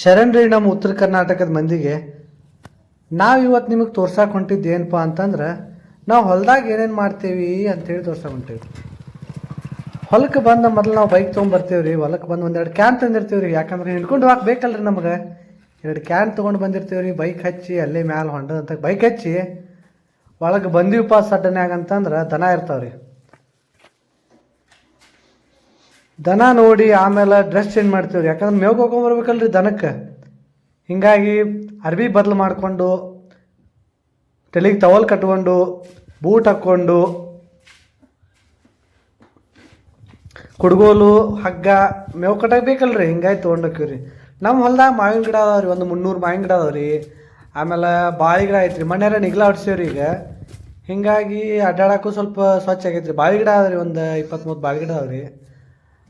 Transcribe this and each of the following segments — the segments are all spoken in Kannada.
ಶರಣ್ರಿ ನಮ್ಮ ಉತ್ತರ ಕರ್ನಾಟಕದ ಮಂದಿಗೆ, ನಾವು ಇವತ್ತು ನಿಮಗೆ ತೋರ್ಸಕ್ಕೆ ಹೊಂಟಿದ್ದು ಏನಪ್ಪ ಅಂತಂದ್ರೆ, ನಾವು ಹೊಲ್ದಾಗ ಏನೇನು ಮಾಡ್ತೀವಿ ಅಂತೇಳಿ ತೋರ್ಸಕ್ಕೆ ಹೊಂಟೀವಿ ಹೊಲಕ್ಕೆ ಬಂದ ಮೊದಲು ನಾವು ಬೈಕ್ ತೊಗೊಂಡ್ಬರ್ತೀವಿ ರೀ ಹೊಲಕ್ಕೆ ಬಂದು ಒಂದೆರಡು ಕ್ಯಾನ್ ತಂದಿರ್ತೀವಿ ರೀ ಯಾಕಂದ್ರೆ ಹಿಡ್ಕೊಂಡು ಹಾಕ್ಬೇಕಲ್ರಿ ಬೇಕಲ್ರಿ ನಮಗೆ. ಎರಡು ಕ್ಯಾನ್ ತೊಗೊಂಡು ಬಂದಿರ್ತೀವಿ ರೀ ಬೈಕ್ ಹಚ್ಚಿ, ಅಲ್ಲೇ ಮ್ಯಾಲೆ ಹೊಂಡದಂತ ಬೈಕ್ ಹಚ್ಚಿ, ಒಳಗೆ ಬಂದೀವಪ್ಪ ಸಡ್ಡನ್ಯಾಗ ಅಂತಂದ್ರೆ ದನ ಇರ್ತಾವ್ರಿ. ದನ ನೋಡಿ ಆಮೇಲೆ ಡ್ರೆಸ್ ಚೇಂಜ್ ಮಾಡ್ತೀವ್ರಿ ಯಾಕಂದ್ರೆ ಮೇವು ಹೋಗ್ಕೊಂಬರ್ಬೇಕಲ್ರಿ ದನಕ್ಕೆ. ಹೀಗಾಗಿ ಅರ್ಬಿ ಬದಲು ಮಾಡಿಕೊಂಡು, ತಲೆಗೆ ಟವಲ್ ಕಟ್ಕೊಂಡು, ಬೂಟ್ ಹಾಕ್ಕೊಂಡು, ಕುಡ್ಗೋಲು, ಹಗ್ಗ, ಮೇವು ಕಟ್ಟಕ್ಕೆ ಬೇಕಲ್ರಿ. ಹಿಂಗಾಗಿ ತೊಗೊಂಡೋಕ್ಕಿವಿ ನಮ್ಮ ಹೊಲ್ದಾಗ ಮಾವಿನ ಗಿಡ ಅದಾವ ರೀ ಒಂದು ಮುನ್ನೂರು ಮಾವಿನ ಗಿಡ ಅದಾವ ರೀ ಆಮೇಲೆ ಬಾಳಿ ಗಿಡ ಐತ್ರಿ. ಮನ್ಯಾರ ನಿಗ್ಲ ಹೊಡ್ಸೇವ್ರಿ ಈಗ. ಹೀಗಾಗಿ ಅಡ್ಡಾಡಕ್ಕೂ ಸ್ವಲ್ಪ ಸ್ವಚ್ಛ ಆಗೈತ್ರಿ. ಬಾಳೆ ಗಿಡ ಅದಾವ ರೀ ಒಂದು ಇಪ್ಪತ್ತ್ಮೂರು ಬಾಳೆ ಗಿಡ ಅದಾವ ರೀ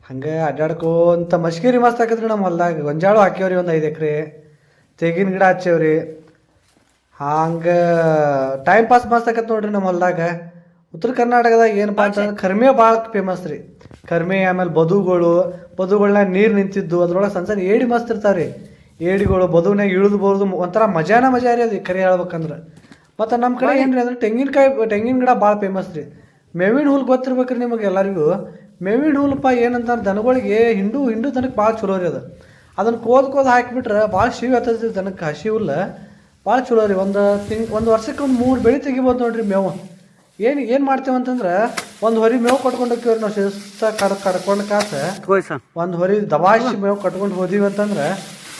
ಹಂಗೆ ಅಡ್ಡಾಡ್ಕೋಂತ ಮಸ್ಕಿರಿ ಮಸ್ತ್ ಹಾಕಿದ್ರಿ ನಮ್ಮ ಹೊಲ್ದಾಗ ಗೊಂಜಾಳು ಹಾಕ್ಯವ್ರಿ ಒಂದು ಐದು ಎಕರೆ, ತೆಗಿನ ಗಿಡ ಹಚ್ಚೇವ್ರಿ. ಹಂಗೆ ಟೈಮ್ ಪಾಸ್ ಮಸ್ತ್ ಆಕತ್ ನೋಡ್ರಿ ನಮ್ಮ ಹೊಲ್ದಾಗ. ಉತ್ತರ ಕರ್ನಾಟಕದಾಗ ಏನಪ್ಪ ಅಂತಂದ್ರೆ ಕರ್ಮೆ ಭಾಳ ಫೇಮಸ್ ರೀ. ಕರ್ಮೆ ಆಮೇಲೆ ಬದುಗಳು ಬದುಗಳನ್ನ ನೀರು ನಿಂತಿದ್ದು, ಅದ್ರೊಳಗೆ ಸಣ್ಣ ಸಣ್ಣ ಏಡಿ ಮಸ್ತ್ ಇರ್ತಾವ್ರಿ. ಏಡಿಗಳು ಬದುವ್ನಾಗ ಇಳಿದು ಬರೋದು ಒಂಥರ ಮಜಾನ ಮಜಾ ರೀ ಅದು ಕರೆ ಹೇಳ್ಬೇಕಂದ್ರೆ. ಮತ್ತು ನಮ್ಮ ಕಡೆ ಏನು ರೀ ಅಂದ್ರೆ ತೆಂಗಿನಕಾಯಿ, ತೆಂಗಿನ ಗಿಡ ಭಾಳ ಫೇಮಸ್ ರೀ. ಮೇವಿನ ಹುಲ್ ಗೊತ್ತಿರ್ಬೇಕ್ರಿ ನಿಮಗೆ ಎಲ್ಲರಿಗೂ. ಮೇವಿನ ಹುಲ್ಪ ಏನಂತಂದ್ರೆ ದನಗಳಿಗೆ ಹಿಂಡು ಹಿಂಡು ದನಕ್ಕೆ ಭಾಳ ಚಲೋ ರೀ ಅದು. ಅದನ್ನು ಕೋದ್ ಕೋದ್ ಹಾಕಿಬಿಟ್ರೆ ಭಾಳ ಶಿವ್ ಹತ್ತದ ದನಕ್ಕೆ. ಹಸಿ ಹುಲ್ಲ ಭಾಳ ಚಲೋ ರೀ. ಒಂದು ತಿಂಗ್ ಒಂದು ವರ್ಷಕ್ಕೆ ಒಂದು ಮೂರು ಬೆಳೆ ತೆಗಿಬೋದು ನೋಡ್ರಿ ಮೇವು. ಏನು ಏನು ಮಾಡ್ತೇವೆ ಅಂತಂದ್ರೆ ಒಂದು ಹೊರಿ ಮೇವು ಕಟ್ಕೊಂಡು ಹೋಗ್ತೀವಿ ನಾವು ಶಿಸ್ತ ಕಡ್ ಕಡ್ಕೊಂಡು ಕಾಸು. ಒಂದು ಹೊರಿ ದಬಾಯಿಸಿ ಮೇವು ಕಟ್ಕೊಂಡು ಹೋದಿವಿ ಅಂತಂದ್ರೆ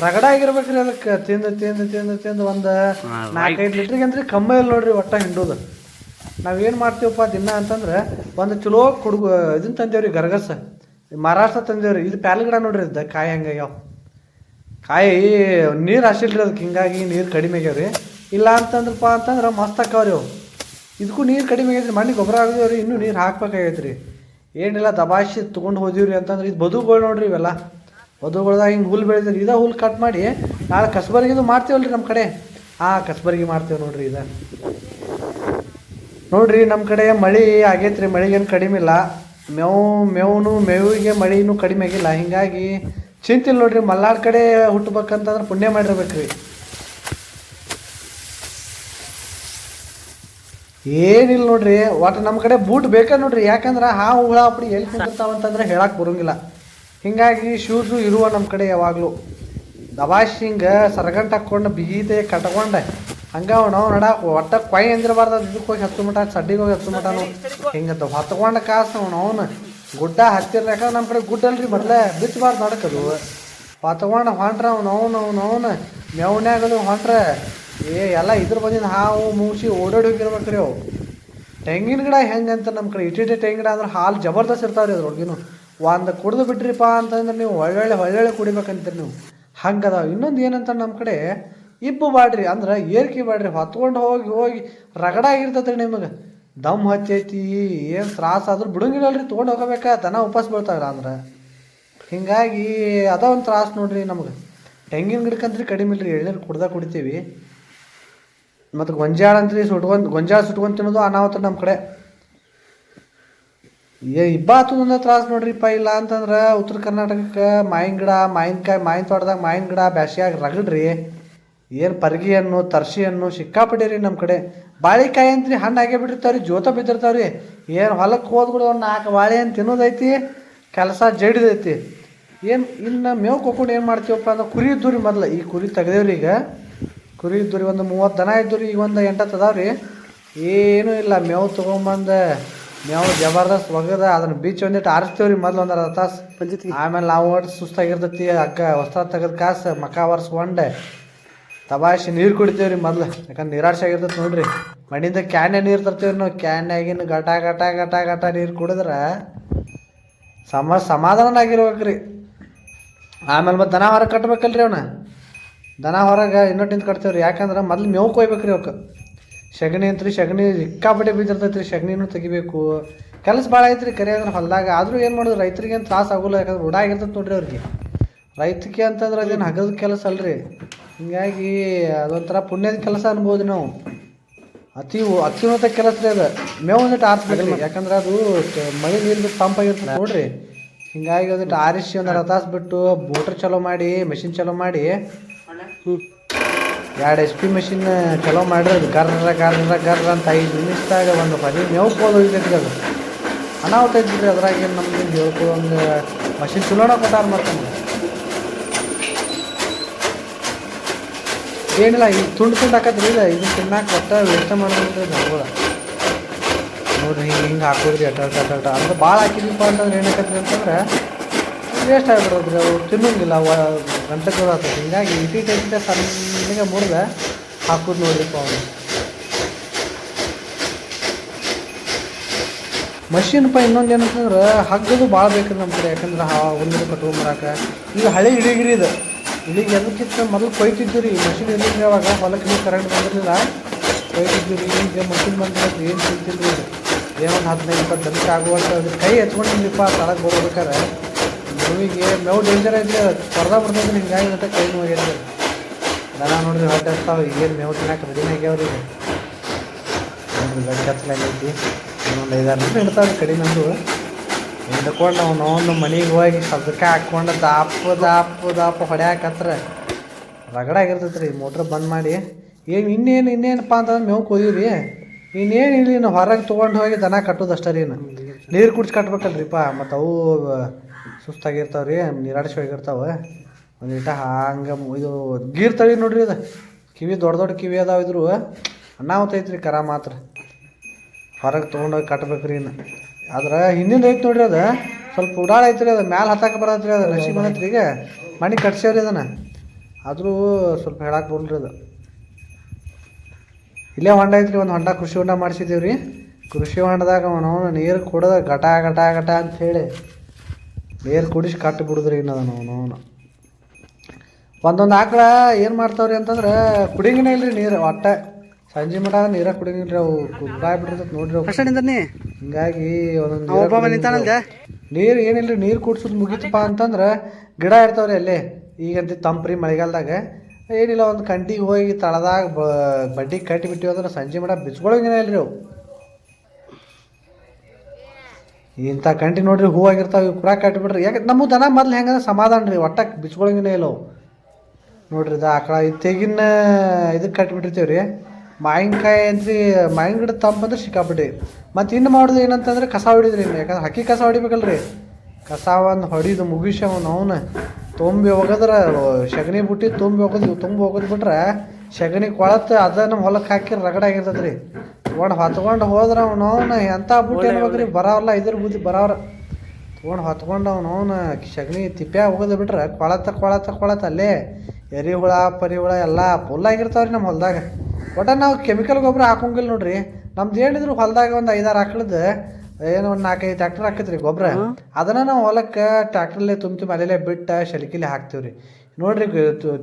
ರಗಡ ಆಗಿರ್ಬೇಕ್ರಿ ಅದಕ್ಕೆ. ತಿಂದು ತಿಂದು ತಿಂದು ತಿಂದು ಒಂದು ನಾಲ್ಕೈದು ಲೀಟ್ರಿಗೆ ಅಂದ್ರೆ ಕಮ್ಮಿ ಇಲ್ಲ ನೋಡ್ರಿ ಒಟ್ಟ ಹಿಂಡುದು. ನಾವೇನು ಮಾಡ್ತೀವಪ್ಪ ದಿನ ಅಂತಂದ್ರೆ ಒಂದು ಚಲೋ ಕುಡುಗು ಇದನ್ನ ತಂದೇವ್ರಿ ಗರಗಸ. ಮಹಾರಾಷ್ಟ್ರ ತಂದೇವ್ರಿ. ಇದು ಪ್ಯಾಲ್ ಗಿಡ ನೋಡ್ರಿ ಇದ್ದ, ಕಾಯಿ ಹಂಗಾಗ್ಯಾವ ಕಾಯಿ ನೀರು ಹಸಿಲ್ರಿ ಅದಕ್ಕೆ, ಹಿಂಗಾಗಿ ನೀರು ಕಡಿಮೆ ಆಗ್ಯಾವ್ರಿ ಇಲ್ಲ ಅಂತಂದ್ರಪ್ಪ ಅಂತಂದ್ರೆ ಮಸ್ತ್ ಅಕ್ಕವ್ರಿ ಅವು. ಇದಕ್ಕೂ ನೀರು ಕಡಿಮೆ ಆಗೈತ್ರಿ ಮಣ್ಣಿ ಗೊಬ್ಬರ ಆಗಿದ್ರಿ ಇನ್ನೂ ನೀರು ಹಾಕ್ಬೇಕಾಗೈತ್ರಿ ಏನಿಲ್ಲ ದಬಾಯಿಸಿ ತೊಗೊಂಡು ಹೋದಿವ್ರಿ ಅಂತಂದ್ರೆ ಇದು ಬದುಗಳು ನೋಡ್ರಿ ಇವೆಲ್ಲ. ಬದುಗಳ್ದಾಗ ಹಿಂಗೆ ಹುಲ್ಲು ಬೆಳೆದ್ರಿ ಇದ ಹುಲ್ಲು ಕಟ್ ಮಾಡಿ ನಾಳೆ ಕಸ್ಬರ್ಗಿದು ಮಾಡ್ತೀವಲ್ರಿ ನಮ್ಮ ಕಡೆ. ಹಾಂ ಕಸಬರಿಗೆ ಮಾಡ್ತೇವೆ ನೋಡ್ರಿ ಇದ. ನೋಡ್ರಿ ನಮ್ಮ ಕಡೆ ಮಳೆ ಆಗೈತ್ರಿ, ಮಳೆಗೇನು ಕಡಿಮೆ ಇಲ್ಲ. ಮೇವು ಮೇವು ಮೇವಿಗೆ ಮಳೆನೂ ಕಡಿಮೆ ಆಗಿಲ್ಲ. ಹಿಂಗಾಗಿ ಚಿಂತಿಲ್ಲ ನೋಡ್ರಿ, ಮಲ್ನಾಡ್ ಕಡೆ ಹುಟ್ಟಬೇಕಂತಂದ್ರೆ ಪುಣ್ಯ ಮಾಡಿರ್ಬೇಕ್ರಿ. ಏನಿಲ್ಲ ನೋಡ್ರಿ ಒಟ್ಟು ನಮ್ಮ ಕಡೆ ಬೂಟ್ ಬೇಕಾ ನೋಡ್ರಿ. ಯಾಕಂದ್ರೆ ಆ ಹುಳ ಅಪ್ಪಡಿ ಎಲ್ಲಿ ಸಿಗುತ್ತಾವಂತಂದ್ರೆ ಹೇಳಕ್ಕೆ ಬರೋಂಗಿಲ್ಲ. ಹಿಂಗಾಗಿ ಶೂಸು ಇರುವ ನಮ್ಮ ಕಡೆ ಯಾವಾಗಲೂ. ದಬಾಶ್ ಹಿಂಗೆ ಸರಗಂಟು ಹಾಕ್ಕೊಂಡು ಬೀದೆ ಕಟ್ಕೊಂಡೆ. ಹಂಗೆ ನಾವು ನಡ ಒಟ್ಟ ಕೊಯ್ ಅಂದಿರಬಾರ್ದು ಅದಕ್ಕೆ ಇದಕ್ಕೆ ಹೋಗಿ ಹತ್ತು ಮಟ ಸಡ್ಡಿಗೆ ಹೋಗಿ ಹತ್ತು ಮಟನು ಹಿಂಗೆ ಹೊತ್ಕೊಂಡ ಕಾಸು ಅವ್ನು ಅವನು. ಗುಡ್ಡ ಹತ್ತಿರ ನಮ್ಮ ಕಡೆ ಗುಡ್ಡ ಅಲ್ರಿ ಮೊದಲೇ ಬಿಚ್ಚಬಾರ್ದು ನಡಕದು ಹೊತ್ಕೊಂಡು ಹೊಂಟ್ರೆ ಅವ್ನು ಅವ್ನು ಅವ್ನು ಅವನು. ಮೆವಣ್ಯಾಗದು ಹೊಂಟ್ರೆ, ಏ, ಎಲ್ಲ ಇದ್ರ ಬಂದಿದ್ದು ಹಾವು ಮೂಸಿ ಓಡಾಡಿ ಹೋಗಿರ್ಬೇಕ್ರಿ ಅವು. ತೆಂಗಿನ ಗಿಡ ಹೆಂಗೆ ಅಂತ ನಮ್ಮ ಕಡೆ ಇಟ್ಟಿಟ್ಟೆ ತೆಂಗಿನ ಗಿಡ ಅಂದ್ರೆ ಹಾಲು ಜಬರ್ದಸ್ತ್ ಇರ್ತಾವ್ರಿ ಅದ್ರೊಳಗಿನು ಒಂದು ಕುಡಿದು ಬಿಟ್ರಿಪ್ಪ ಅಂತಂದ್ರೆ ನೀವು ಒಳ್ಳೊಳ್ಳೆ ಒಳ್ಳೊಳ್ಳೆ ಕುಡಿಬೇಕಂತೀರಿ ನೀವು. ಹಂಗೆ ಅದಾವ. ಇನ್ನೊಂದು ಏನಂತ ನಮ್ಮ ಕಡೆ ಇಬ್ಬು ಬಾಡ್ರಿ, ಅಂದ್ರೆ ಏರ್ಕಿ ಬಾಡ್ರಿ, ಹೊತ್ಕೊಂಡು ಹೋಗಿ ಹೋಗಿ ರಗಡ ಆಗಿರ್ತೈತ್ರಿ ನಿಮಗೆ. ದಮ್ ಹಚ್ಚೈತಿ, ಏನು ತ್ರಾಸ ಆದ್ರೂ ಬಿಡಂಗಿಲ್ಲಲ್ರಿ, ತೊಗೊಂಡು ಹೋಗಬೇಕಾ, ದನ ಉಪವಾಸ ಬೀಳ್ತಾವ್ರ ಅಂದ್ರೆ. ಹಿಂಗಾಗಿ ಅದ ಒಂದು ತ್ರಾಸ ನೋಡ್ರಿ ನಮಗೆ. ತೆಂಗಿನ ಗಿಡಕ್ಕಂತ್ರಿ ಕಡಿಮೆ ಇಲ್ರಿ, ಎಳ್ನೀರು ಕುಡ್ದ ಕುಡಿತೀವಿ. ಮತ್ತು ಗೊಂಜಾಳ ಅಂತ್ರಿ ಸುಟ್ಕೊಂಡು, ಗೊಂಜಾಳ ಸುಟ್ಕೊಂಡು ತಿನ್ನೋದು ಅನಾಹುತ ನಮ್ಮ ಕಡೆ. ಏ ಇಬ್ಬಾತು ಒಂದ ತ್ರಾಸ ನೋಡ್ರಿಪ್ಪ, ಇಲ್ಲ ಅಂತಂದ್ರೆ ಉತ್ತರ ಕರ್ನಾಟಕಕ್ಕೆ ಮಾವಿನ ಗಿಡ, ಮಾವಿನಕಾಯಿ, ಮಾವಿನ ತೋಟದಾಗ ಮಾವಿನ ಗಿಡ ಬ್ಯಾಸಿಯಾಗಿ ರಗಡ್ರಿ. ಏನು ಪರ್ಗಿ ಹಣ್ಣು ತರ್ಸಿ ಹಣ್ಣು ಸಿಕ್ಕಾಪಟ್ಟೆ ರೀ ನಮ್ಮ ಕಡೆ. ಬಾಳೆಕಾಯಿ ಅಂತ್ರಿ ಹಣ್ಣು ಆಗೇ ಬಿಟ್ಟಿರ್ತಾವ್ರಿ ಜೋತ ಬಿದ್ದಿರ್ತಾವ್ರಿ. ಏನು ಹೊಲಕ್ಕೆ ಹೋದ್ಬಿಡು ಒಂದು ನಾಲ್ಕು ಬಾಳೆ ಹಣ್ಣು ತಿನ್ನೋದೈತಿ ಕೆಲಸ ಜಡಿದೈತಿ ಏನು ಇನ್ನು ಮೇವು ಕೊಕ್ಕೊಂಡು ಏನು ಮಾಡ್ತೀವಪ್ಪ ಅಂದ್ರೆ ಕುರಿ ಇದ್ದೂರಿ ಮೊದಲು. ಈ ಕುರಿ ತೆಗ್ದೇವ್ರಿ ಈಗ. ಕುರಿ ಇದ್ದೂರಿ ಒಂದು ಮೂವತ್ತು ದನ ಇದ್ದೂರಿ ಈಗ ಒಂದು ಎಂಟತ್ತು ಅದಾವ್ರಿ. ಏನೂ ಇಲ್ಲ ಮೇವು ತೊಗೊಂಬಂದು ಮೇವು ಜಬರ್ದಸ್ತ್ ಒಗದ ಅದನ್ನ ಬೀಚ್ ಒಂದಿಟ್ಟು ಆರಿಸ್ತೇವ್ರಿ ಮೊದ್ಲು ಒಂದು ಅರ್ಧ ತಾಸು. ಆಮೇಲೆ ನಾವು ಸುಸ್ತಾಗಿರ್ತೈತಿ ಅಕ್ಕ ವಸ್ತ್ರ ತೆಗೆದು ಕಾಸು ಮಕ ಒರೆಸ್ಕೊಂಡೆ. ತಬಾಷಿ ನೀರು ಕುಡಿತೇವ್ರಿ ಮೊದ್ಲು. ಯಾಕಂದ್ರೆ ನಿರಾಶೆ ಆಗಿರ್ತೈತೆ ನೋಡ್ರಿ. ಮಣ್ಣಿಂದ ಕ್ಯಾನ್ಯ ನೀರು ತರ್ತೀವ್ರಿ ನಾವು. ಕ್ಯಾನ್ಯಾಗಿನ ಗಟ ಗಟ ಗಟ ಗಟ ನೀರು ಕುಡಿದ್ರೆ ಸಮ, ಸಮಾಧಾನ ಆಗಿರ್ಬೇಕ್ರಿ. ಆಮೇಲೆ ಮತ್ತೆ ದನ ಹೊರಗೆ ಕಟ್ಬೇಕಲ್ರಿ ಅವನ. ದನ ಹೊರಗೆ ಇನ್ನೊಟ್ಟು ನಿಂತು ರೀ ಯಾಕಂದ್ರೆ ಮೊದ್ಲು ಮೇವು ಕೊಯ್ಬೇಕ್ರಿ ಅವಕ್ಕೆ. ಸಗಣಿ ಅಂತ್ರಿ, ಸಗಣಿ ಸಿಕ್ಕಾಪಟ್ಟೆ ಬಿದ್ದಿರ್ತೈತೆ ರೀ ಸಗಣಿನೂ ತೆಗಿಬೇಕು. ಕೆಲಸ ಭಾಳ ಐತ್ರಿ ಕರೆ ಅಂದ್ರೆ ಹೊಲದಾಗ. ಆದರೂ ಏನು ಮಾಡೋದು? ರೈತರಿಗೆ ಏನು ತ್ರಾಸ ಆಗೋಲ್ಲ. ಯಾಕಂದ್ರೆ ರೂಢ ಆಗಿರ್ತೈತೆ ನೋಡ್ರಿ ಅವ್ರಿಗೆ. ರೈತಕ್ಕೆ ಅಂತಂದ್ರೆ ಅದೇನು ಹಗದ ಕೆಲಸ ಅಲ್ರಿ. ಹಿಂಗಾಗಿ ಅದೊಂಥರ ಪುಣ್ಯದ ಕೆಲಸ ಅನ್ಬೋದು ನಾವು. ಅತಿ ಅತ್ಯುನ್ನತ ಕೆಲಸ ರೀ ಅದು. ಮೇವು ಒಂದಿಟ್ಟು ಆರಿಸ್ಬೇಕ್ರಿ ಯಾಕಂದ್ರೆ ಅದು ಮಳೆ ನೀರು ತಂಪಾಗಿರ್ತದೆ ನೋಡ್ರಿ. ಹಿಂಗಾಗಿ ಒಂದಿಟ್ಟು ಆರಿಸಿ ಒಂದು ಅರ್ಧ ತಾಸು ಬಿಟ್ಟು ಮೋಟ್ರ್ ಚಲೋ ಮಾಡಿ ಮೆಷಿನ್ ಚಲೋ ಮಾಡಿ ಎರಡು ಎಚ್ ಪಿ ಮೆಷಿನ್ ಚಲೋ ಮಾಡಿರಿ. ಅದು ಗರ್ರ ಗರ್ರ ಗರ್ರ ಅಂತ ಐದು ನಿಮಿಷದಾಗ ಒಂದು ಹನಿ ಮೇವು ಕೋಲ್ ಹೋಗಿದ್ದೈತ್ರಿ ಅದು. ಅನಾಹುತ ಇದ್ರಿ ಅದ್ರಾಗ ಏನು ನಮ್ಗೆ ಒಂದು ಮಷಿನ್ ಚಲೋನ ಕೊಟ್ಟಾರ ಮತ್ತೆ ನಮ್ಗೆ ಏನಿಲ್ಲ ಈಗ ತುಂಡು ತುಂಡು ಹಾಕತ್ರಿ, ಇಲ್ಲ, ಇದು ತಿನ್ನಾಕ ಒಟ್ಟ ವೇಸ್ಟ್ ಮಾಡೋದ್ರಿ ಜನಗಳು ನೋಡ್ರಿ, ಹಿಂಗೆ ಹಿಂಗೆ ಹಾಕೋದ್ರಿ ಅಟ ಅಟ ಅಟ ಅಂದ್ರೆ ಭಾಳ ಹಾಕಿದ್ವಿಪ್ಪ ಅಂತಂದ್ರೆ ಏನಾಕತ್ರಿ ಅಂತಂದ್ರೆ ವೇಸ್ಟ್ ಆಗಿಬಿಡೋದ್ರಿ ಅವು ತಿನ್ನೋಂಗಿಲ್ಲ ಗಂಟಕ್ಕೆ ಆಗ್ತದೆ. ಹಿಂಗಾಗಿ ಇಟಿ ಐತೆ ಸಣ್ಣಗೆ ಮುರಿದ ಹಾಕೋದು ನೋಡ್ರಿಪ್ಪ ಅವನು. ಪಾ ಇನ್ನೊಂದು ಏನಂತಂದ್ರೆ, ಹಗ್ಗದು ಭಾಳ ಬೇಕು ನಮ್ಮ ಕಡೆ, ಯಾಕಂದ್ರೆ ಹಾ, ಹುಲ್ಲು ಕಟ್ಕೊಂಬರಾಕ ಈಗ ಹಳೆ ಹಿಡಿಗಿರಿ ಇದು. ಇಳಿಗೆ ಎಲ್ಲಕ್ಕಿಂತ ಮೊದಲು ಕೊಯ್ತಿದ್ವಿ ರೀ. ಮಷಿನ್ ಎಲ್ಲಿ ಅವಾಗ. ಹೊಲಕ್ಕೆ ನೀವು ಕರೆಂಟ್ ಬಂದಿರಲಿಲ್ಲ. ಕೊಯ್ತಿದ್ದು ರೀ. ಈಗ ಮಷಿನ್ ಬಂದಿರೋದು ಏನು ತಿಂತಿಲ್ರಿ ಇದು ಏನೋ ಹದಿನೈದು ಇಪ್ಪತ್ತು ಜನಕ್ಕೆ ಆಗುವಂಥ ಅದ್ರ ಕೈ ಹಚ್ಕೊಂಡಿದ್ದೀಪ ತಳಕ್ಕೆ ಹೋಗ್ಬೇಕಾರೆ ನಮಗೆ ಮೇವು ಡೇಂಜರ್ ಐತಿ ಸ್ಪರ್ಧಾ ಬರ್ತದೆ ಹಿಂಗಾಗಿ ಅಂತ ಕೈ ನೋವಾಗೈತಿ ದನ ನೋಡ್ರಿ ಹೊಟ್ಟೆ ಹಚ್ತಾವೆ ಏನು ಮೇವು ತಿನ್ನಕ್ಕೆ ರೆಡಿ ಆಗ್ಯಾವ್ರಿ. ರೀ ನೋಡ್ರಿ ಬೆಳಗ್ಗೆ ಹಚ್ಚಲಾಗೈತಿ ಇನ್ನೊಂದು ಐದಾರು ನಿಮಿಷ ಇಡ್ತಾವೆ ಕಡಿಮೆ ಅಂದು ಹಿಡ್ಕೊಂಡು ನಾವು ಅವನು ಮನೆಗೆ ಹೋಗಿ ಸದ್ಯಕ್ಕೆ ಹಾಕ್ಕೊಂಡು ದಾಪ, ದಾಪು ದಾಪು ಹೊಡ್ಯಾಕತ್ರ. ರಗಡಾಗಿರ್ತೈತೆ ರೀ ಮೋಟ್ರ್ ಬಂದ್ ಮಾಡಿ. ಏನು ಇನ್ನೇನು, ಇನ್ನೇನಪ್ಪ ಅಂತಂದ್ರೆ ಮೇವು ಕೊಯ್ಯಿರಿ ಇನ್ನೇನು ಇಲ್ಲಿ ನಾವು ಹೊರಗೆ ತೊಗೊಂಡು ಹೋಗಿ ದನ ಕಟ್ಟೋದು ಅಷ್ಟೇ ರೀ ನೀರು ಕುಡ್ಸಿ ಕಟ್ಬೇಕಲ್ರಿಪ್ಪ ಮತ್ತು ಅವು ಸುಸ್ತಾಗಿರ್ತಾವೆ ರೀ ನೀರಾಡಿಸಿ ಹೋಗಿರ್ತಾವೆ ಒಂದು ಇಟ ಹಂಗೆ ಇದು ಗೀರ್ ತಳಿ ನೋಡ್ರಿ ಇದು ಕಿವಿ ದೊಡ್ಡ ದೊಡ್ಡ ಕಿವಿ ಅದಾವ ಇದ್ರು ಅನಾಹುತ ಐತ್ರಿ ಕರ ಮಾತ್ರ. ಹೊರಗೆ ತೊಗೊಂಡೋಗಿ ಕಟ್ಬೇಕು ರೀ ಇನ್ನು. ಆದ್ರೆ ಹಿಂದಿನ ಐತೆ ನೋಡ್ರಿ ಅದು. ಸ್ವಲ್ಪ ಉಡಾಳ ಐತ್ರಿ ಅದು, ಮ್ಯಾಲೆ ಹತ್ತಾಕ ಬರತ್ರಿ ಅದು ರಶಿ ಬಂದೈತ್ರಿ ಈಗ. ಮನೆ ಕಟ್ಸ್ಯಾವ್ರಿ ಅದನ್ನು. ಆದರೂ ಸ್ವಲ್ಪ ಹೇಳಕ್ಕೆ ಬರಲ್ರಿ ಅದು. ಇಲ್ಲೇ ಹೊಂಡ ಐತ್ರಿ, ಒಂದು ಹೊಂಡ ಕೃಷಿ ಹೊಂಡ ಮಾಡಿಸಿದ್ದೀವಿ ರೀ ಕೃಷಿ ಹೊಂಡದಾಗ ಅವನು ನೀರು ಕುಡ್ದ ಘಟ ಘಟ ಘಟ ಅಂತ ಹೇಳಿ ನೀರು ಕುಡಿಸಿ ಕಟ್ಟಿ ಬಿಡುದ್ರಿ ಇನ್ನದ ಅವನು ಒಂದೊಂದು ಆಕಳ ಏನು ಮಾಡ್ತಾವ್ರಿ ಅಂತಂದ್ರೆ ಕುಡಿಂಗಿನೇ ಇಲ್ರಿ ನೀರು, ಒಟ್ಟ ಸಂಜೆ ಮಟ ನೀರ ಕುಡಿಂಗಿಲ್ರಿ ಅವು ಕುದ್ದಾಗ್ಬಿಟ್ಟಿರ್ತೈತೆ ನೋಡ್ರಿ ಅವು. ಹಿಂಗಾಗಿ ಒಂದೊಂದು ಅವ ಒಬ್ಬ ನಿಂತಾನಲ್ದ? ನೀರು ಏನಿಲ್ಲ ನೀರು ಕುಡ್ಸೋದು ಮುಗೀತಪ್ಪ ಅಂತಂದ್ರೆ ಗಿಡ ಇರ್ತಾವ್ರಿ ಅಲ್ಲಿ. ಈಗಂತ ತಂಪ್ರಿ ಮಳೆಗಾಲದಾಗ. ಏನಿಲ್ಲ ಒಂದು ಕಂಟಿಗೆ ಹೋಗಿ ತಳದಾಗ ಬಡ್ಡಿ ಕಟ್ಟಿ ಬಿಟ್ಟಿವಿ ಅಂದ್ರೆ ಸಂಜೆ ಮಾಡ ಬಿಚ್ಕೊಳಂಗಿನ ಇಲ್ರಿ ಅವು. ಇಂಥ ಕಂಟಿ ನೋಡ್ರಿ ಹೂವಾಗಿರ್ತಾವೆ ಇವು ಕೂಡ ಕಟ್ಟಿಬಿಡ್ರಿ ಯಾಕೆ ನಮ್ಮ ದನ ಮೊದ್ಲು ಹೆಂಗಂದ್ರೆ ಸಮಾಧಾನ ರೀ ಒಟ್ಟಕ್ಕೆ ಬಿಚ್ಕೊಳಂಗಿನ ಇಲ್ಲ ಅವು. ನೋಡ್ರಿ ಇದು ಆಕಳ ಇದು ತೆಗಿನ ಇದಕ್ಕೆ ಕಟ್ಬಿಟ್ಟಿರ್ತೀವಿ ರೀ ಮಾವಿನಕಾಯಿ ಅಂತ್ರಿ ಮಾವಿನ ಗಿಡ ತಂಪಂದ್ರೆ ಸಿಕ್ಕಾಪಟ್ಟಿ. ಮತ್ತು ಇನ್ನು ಮಾಡೋದು ಏನಂತಂದ್ರೆ ಕಸ ಹೊಡಿದ್ರಿ ಇನ್ನು ಯಾಕಂದ್ರೆ ಹಕ್ಕಿ ಕಸ ಹೊಡಿಬೇಕಲ್ರಿ. ಕಸವನ್ನು ಹೊಡಿದು ಮುಗಿಸಿ ಅವನು. ಅವನು ತುಂಬಿ ಹೋಗದ್ರ ಸಗಣಿ ಬುಟ್ಟಿ ತುಂಬಿ ಹೋಗೋದು ತುಂಬಿ ಹೋಗೋದು ಬಿಟ್ರೆ ಸಗಣಿ ಕೊಳತ್ತು ಅದನ್ನು ಹೊಲಕ್ಕೆ ಹಾಕಿ ರಗಡಾಗಿರ್ತೈತೆ ರೀ ತೊಗೊಂಡು ಹೊತ್ಕೊಂಡು ಹೋದ್ರೆ ಅವನು ಅವನು ಎಂಥ ಬುಟ್ಟಿ ಅನ್ಬೇಕ್ರಿ? ಬರೋಲ್ಲ ಇದ್ರ ಬುದ್ಧಿ ಬರೋರು ತೊಗೊಂಡು ಹೊತ್ಕೊಂಡು ಅವನು ಅವನು ಸಗಣಿ ತಿಪ್ಪೆ ಹೋಗೋದು ಬಿಟ್ರೆ ಕೊಳತ ಕೊಳತ ಕೊಳತ ಅಲ್ಲೇ ಎರಿಹುಳ ಪರಿಹುಳ ಎಲ್ಲ ಫುಲ್ ಆಗಿರ್ತಾವ್ರಿ ನಮ್ಮ ಹೊಲ್ದಾಗ. ಒಟ್ಟ ನಾವು ಕೆಮಿಕಲ್ ಗೊಬ್ಬರ ಹಾಕೊಂಗಿಲ್ಲ ನೋಡ್ರಿ. ನಮ್ದು ಏನಿದ್ರು ಹೊಲದಾಗ ಒಂದು ಐದಾರು ಆಕಳದ ಏನು ಒಂದು ನಾಲ್ಕೈದು ಟ್ಯಾಕ್ಟರ್ ಹಾಕೈತ್ರಿ ಗೊಬ್ಬರ ಅದನ್ನ ನಾವು ಹೊಲಕ್ಕೆ ಟ್ಯಾಕ್ಟ್ರಲ್ಲೇ ತುಂಬ ತುಂಬ ಅಲ್ಲೇ ಬಿಟ್ಟು ಶಲಿಕಿಲಿ ಹಾಕ್ತೀವಿ ರೀ ನೋಡ್ರಿ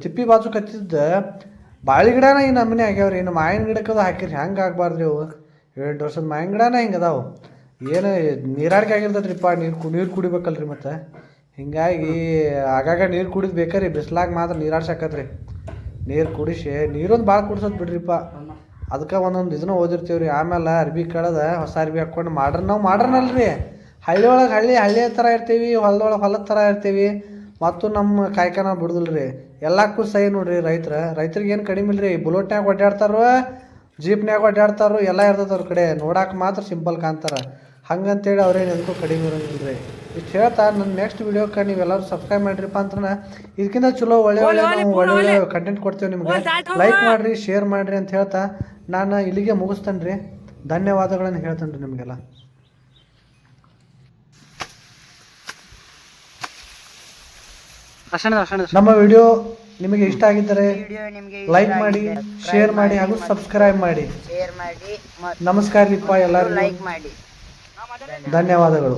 ತಿಪ್ಪಿ ಬಾಜು ಕತ್ತಿದ್ದ ಬಾಳಿ ಗಿಡನ ಈ ನಮ್ಮನೆ ಆಗ್ಯಾವ್ರಿ. ಇನ್ನು ಮಾವಿನ ಗಿಡಕ್ಕದು ಹಾಕಿರಿ. ಹೆಂಗೆ ಆಗ್ಬಾರ್ದು ಅವು. ಎಂಟು ವರ್ಷದ ಮಾವಿನ ಗಿಡನ ಹಿಂಗೆ ಅದಾವು. ಏನು ನೀರಾಡಿಕೆ ಆಗಿರ್ತೈತ್ರಿಪ್ಪ ನೀರು ಕು ನೀರು ಕುಡಿಬೇಕಲ್ರಿ ಮತ್ತು. ಹಿಂಗಾಗಿ ಆಗಾಗ ನೀರು ಕುಡಿದ್ ಬೇಕಾರಿ. ಬಿಸ್ಲಾಗ ಮಾತ್ರ ನೀರಾಡ್ಸಕತ್ರಿ. ನೀರು ಕುಡಿಸಿ ನೀರೊಂದು ಭಾಳ ಕುಡ್ಸೋದು ಬಿಡ್ರಿಪ್ಪ ಅದಕ್ಕೆ ಒಂದೊಂದು ಇದನ್ನು ಓದಿರ್ತೀವಿ ರೀ ಆಮೇಲೆ ಅರ್ಬಿ ಕಳೆದ ಹೊಸ ಅರ್ಬಿ ಹಾಕ್ಕೊಂಡು ಮಾಡ್ರನ್ ನಾವು ಮಾಡ್ರನ್ ಅಲ್ರಿ ಹಳ್ಳಿ ಒಳಗೆ ಹಳ್ಳಿ ಹಳ್ಳಿಯ ಥರ ಇರ್ತೀವಿ ಹೊಲದೊಳಗೆ ಹೊಲದ ಥರ ಇರ್ತೀವಿ. ಮತ್ತು ನಮ್ಮ ಕಾಯ್ಕನ ಬಿಡುದಿಲ್ಲ ರೀ ಎಲ್ಲಕ್ಕೂ ಸೈ ನೋಡ್ರಿ ರೈತರ. ರೈತರಿಗೆ ಏನು ಕಡಿಮೆ ಇಲ್ಲ ರೀ ಬುಲೆಟ್ನ್ಯಾಗ ಒಡ್ಡಾಡ್ತಾರೋ ಜೀಪ್ನ್ಯಾಗ ಒಡ್ಡಾಡ್ತಾರೋ ಎಲ್ಲ ಇರ್ತದೆ ಅವ್ರ ಕಡೆ. ನೋಡಕ್ಕೆ ಮಾತ್ರ ಸಿಂಪಲ್ ಕಾಣ್ತಾರ. ಹಂಗಂತೇಳಿ ಅವ್ರೇನು ಎದಕ್ಕೂ ಕಡಿಮೆ ಇರೋಂಗಿಲ್ಲ ರೀ ಇಷ್ಟು ಹೇಳ್ತಾ ನನ್ನ ನೆಕ್ಸ್ಟ್ ವಿಡಿಯೋಕ್ಕೆ ನೀವೆಲ್ಲರೂ ಸಬ್ಸ್ಕ್ರೈಬ್ ಮಾಡಿರಿಪ್ಪ ಅಂತಂದ್ರೆ ಇದಕ್ಕಿಂತ ಚಲೋ ಒಳ್ಳೆ ಒಳ್ಳೆ ನಾವು ಒಳ್ಳೆ ಒಳ್ಳೆ ಕಂಟೆಂಟ್ ಕೊಡ್ತೀವಿ ನಿಮ್ಗೆ. ಲೈಕ್ ಮಾಡಿರಿ ಶೇರ್ ಮಾಡಿರಿ ಅಂತ ಹೇಳ್ತಾ ನಾನು ಇಲ್ಲಿಗೆ ಮುಗಿಸ್ತೇನೆ ರೀ ಧನ್ಯವಾದಗಳನ್ನು ಹೇಳ್ತೇನೆ ರೀ ನಿಮಗೆಲ್ಲ ನಮ್ಮ ವಿಡಿಯೋ ನಿಮಗೆ ಇಷ್ಟ ಆಗಿದ್ದರೆ ವಿಡಿಯೋ ನಿಮಗೆ ಲೈಕ್ ಮಾಡಿ ಶೇರ್ ಮಾಡಿ ಹಾಗೂ ಸಬ್ಸ್ಕ್ರೈಬ್ ಮಾಡಿ. ನಮಸ್ಕಾರ ರೀಪ್ಪ ಎಲ್ಲರಿಗೂ. ಲೈಕ್ ಮಾಡಿ. ಧನ್ಯವಾದಗಳು.